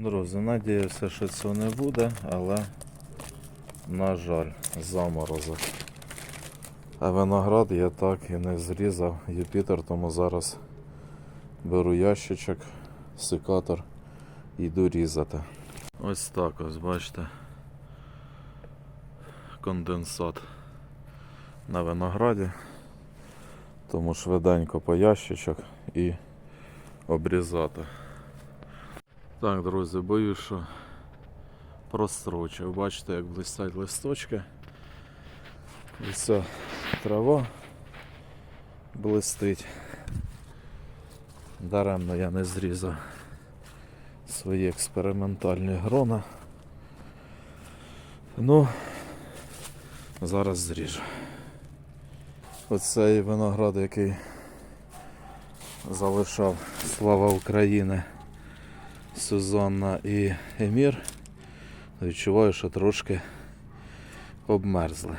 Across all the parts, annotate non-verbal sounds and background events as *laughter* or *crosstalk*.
Друзі, надіюся, що цього не буде, але, на жаль, заморозок. А виноград я так і не зрізав Юпітер, тому зараз беру ящичок, секатор і йду різати. Ось так ось, бачите. Конденсат на винограді. Тому швиденько по ящичок і обрізати. Так, друзі, боюсь, що прострочив. Бачите, як блистять листочки. І ця трава блистить. Даремно я не зрізав свої експериментальні грона. Ну, зараз зріжу. Оцей виноград, який залишав Слава України, Сюзанна і Емір, відчуваю, що трошки обмерзли.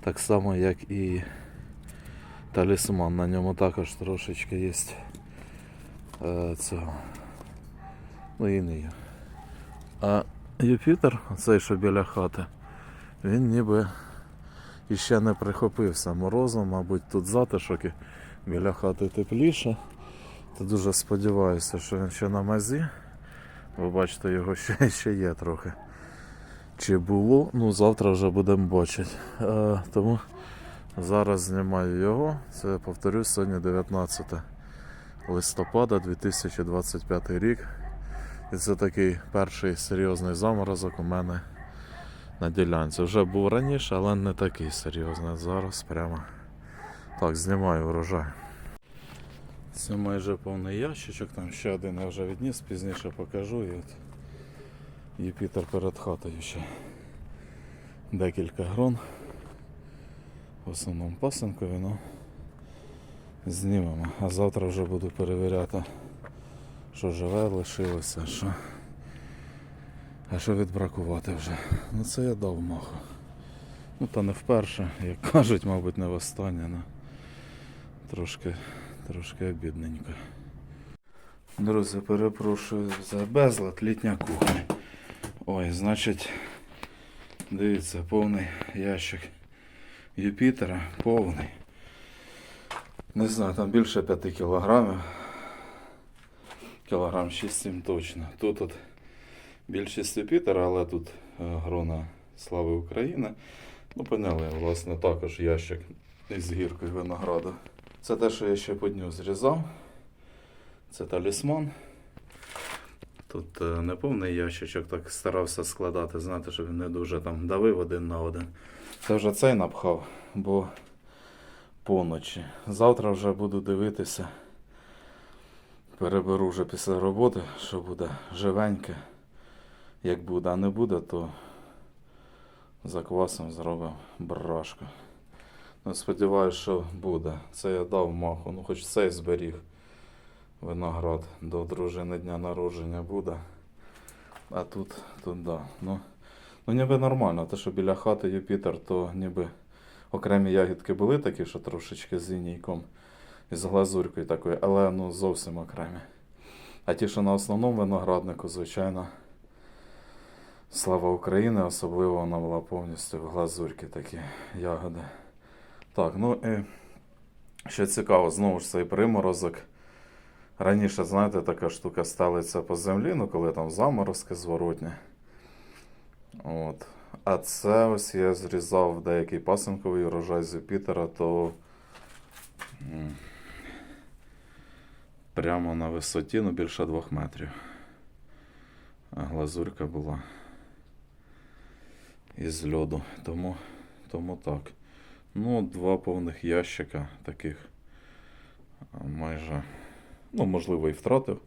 Так само, як і талісман. На ньому також трошечки є е, цього. Ну і не є. А Юпітер, цей, що біля хати, він ніби іще не прихопився морозом, мабуть, тут затишок і біля хати тепліше. То дуже сподіваюся, що він ще на мазі. Ви бачите, його ще, *laughs* ще є трохи. Чи було, ну завтра вже будемо бачити. Е, тому зараз знімаю його. Це повторюсь, сьогодні 19 листопада 2025 рік. І це такий перший серйозний заморозок у мене на ділянці. Вже був раніше, але не такий серйозний. Зараз прямо так, знімаю врожай. Це майже повний ящичок, там ще один я вже відніс, пізніше покажу. І от Юпітер перед хатою ще декілька грон. В основному пасинкові, ну знімемо. А завтра вже буду перевіряти, що живе лишилося, що. А що відбракувати вже? Ну це я дав маху. Ну та не вперше, як кажуть, мабуть, не востаннє. Ну, трошки, трошки обідненько. Друзі, перепрошую за безлад літня кухня. Ой, значить, дивіться, повний ящик Юпітера, повний. Не знаю, там більше 5 кілограмів. Кілограм 6-7 точно. Тут от більшість Юпітера, але тут е, грона Слави України. Ну, поняли, власне, також ящик із гіркою винограду. Це те, що я ще по дню зрізав. Це талісман. Тут е, не повний ящичок, так старався складати, знаєте, щоб він не дуже там давив один на один. Це вже цей напхав, бо поночі. Завтра вже буду дивитися. Переберу вже після роботи, що буде живеньке. Як буде, а не буде, то за квасом зробимо брашку. Ну, сподіваюся, що буде. Це я дав маху. Ну, хоч цей зберіг виноград до дружини дня народження буде. А тут, тут да. Ну, ну ніби нормально. Те, що біля хати Юпітер, то ніби окремі ягідки були такі, що трошечки з лінійком і з глазурькою такою, але ну зовсім окремі. А ті, що на основному винограднику, звичайно. Слава України, особливо вона була повністю в глазурки такі ягоди. Так, ну і що цікаво, знову ж цей приморозок. Раніше, знаєте, така штука стелиться по землі, ну коли там заморозки зворотні. От. А це ось я зрізав деякий пасинковий урожай з Юпітера, то прямо на висоті, ну більше двох метрів. А глазурка була із льоду. Тому, тому так. Ну, два повних ящика таких майже, ну, можливо, і втратив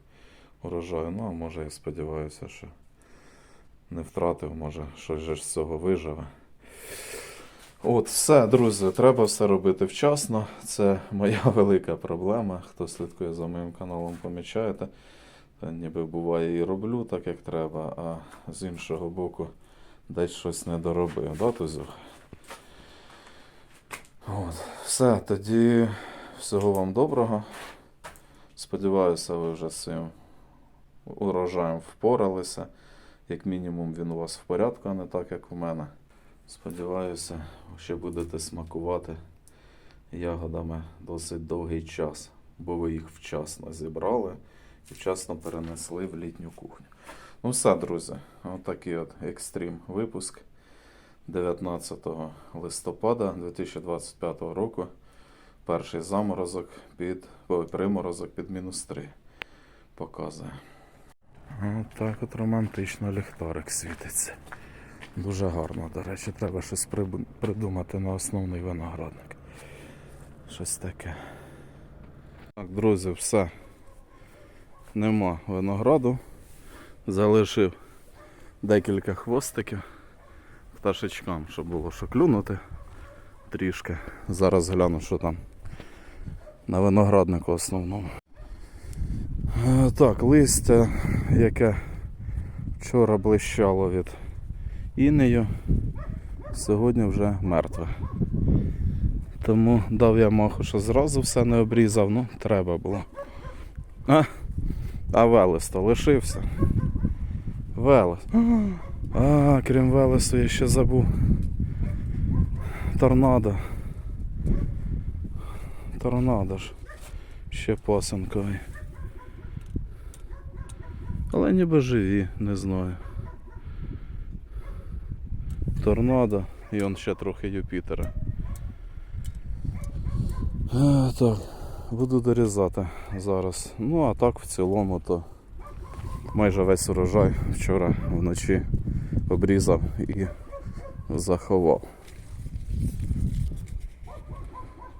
урожаю, ну, а може, я сподіваюся, що не втратив, може, щось же з цього виживе. От, все, друзі, треба все робити вчасно. Це моя *laughs* велика проблема. Хто слідкує за моїм каналом, помічаєте. Та ніби буває і роблю так, як треба, а з іншого боку десь щось не доробив, да, Тузюх? Все, тоді всього вам доброго. Сподіваюся, ви вже з цим урожаєм впоралися. Як мінімум він у вас в порядку, а не так, як у мене. Сподіваюся, ще будете смакувати ягодами досить довгий час, бо ви їх вчасно зібрали і вчасно перенесли в літню кухню. Ну все, друзі, отакий от екстрім випуск 19 листопада 2025 року. Перший заморозок під приморозок під мінус 3 показує. Так от романтично ліхтарик світиться. Дуже гарно, до речі, треба щось придумати на основний виноградник. Щось таке. Так, друзі, все. Нема винограду. Залишив декілька хвостиків пташечкам, щоб було що клюнути трішки. Зараз гляну, що там на винограднику основному. Е, Так, листя, яке вчора блищало від інею, сьогодні вже мертве. Тому дав я маху, що зразу все не обрізав, ну треба було. А, а Велес лишився. Велес. А, крім Велесу я ще забув. Торнадо. Торнадо ж. Ще пасенковий. Але ніби живі, не знаю. Торнадо і он ще трохи Юпітера. Е, Так, буду дорізати зараз. Ну а так в цілому то майже весь урожай вчора вночі обрізав і заховав.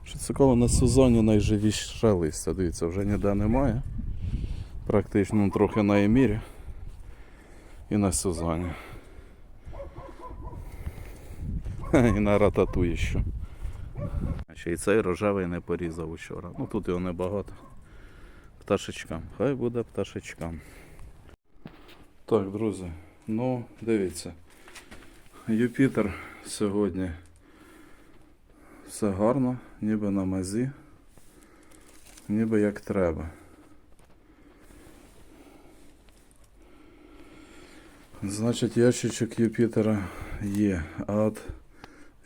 Що цікаво, на сезоні найживіше листя, дивіться, вже ніде немає. Практично трохи на емірі і на сезоні. І на рататуї ще. Ще і цей рожевий не порізав учора. Ну тут його небагато. Пташечкам. Хай буде пташечкам. Так, друзі, ну дивіться. Юпітер сьогодні все гарно, ніби на мазі, ніби як треба. Значить, ящичок Юпітера є. А от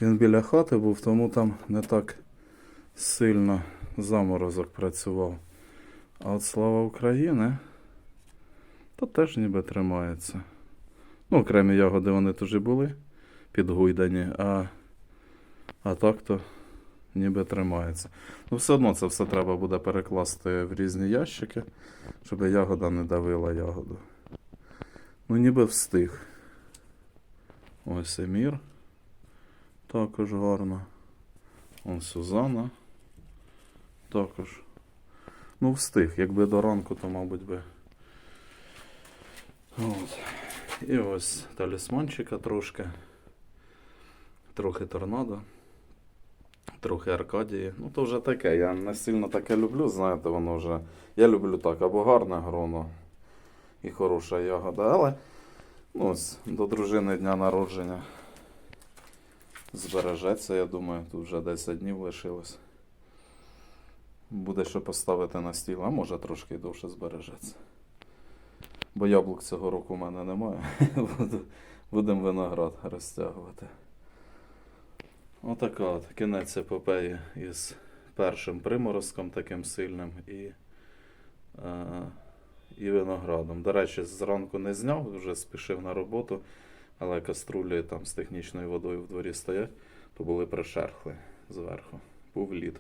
він біля хати був, тому там не так сильно заморозок працював. А от слава України, то теж ніби тримається. Ну, окремі ягоди вони теж були підгуйдані, а, а так то ніби тримається. Ну, все одно це все треба буде перекласти в різні ящики, щоб ягода не давила ягоду. Ну, ніби встиг. Ось Емір. Також гарно. Он Сузана. Також. Ну, встиг. Якби до ранку, то, мабуть, би. От. І ось талісманчика трошки. Трохи торнадо. Трохи Аркадії. Ну, то вже таке. Я не сильно таке люблю, знаєте, воно вже. Я люблю так, або гарне гроно і хороша ягода, але ну, ось, до дружини дня народження збережеться, я думаю, тут вже 10 днів лишилось. Буде що поставити на стіл, а може трошки довше збережеться. Бо яблук цього року в мене немає. *laughs* Будемо виноград розтягувати. Отака от кінець епопеї із першим приморозком таким сильним і, е, і виноградом. До речі, зранку не зняв, вже спішив на роботу, але каструлі там з технічною водою в дворі стоять, то були пришерхли зверху. Був лід.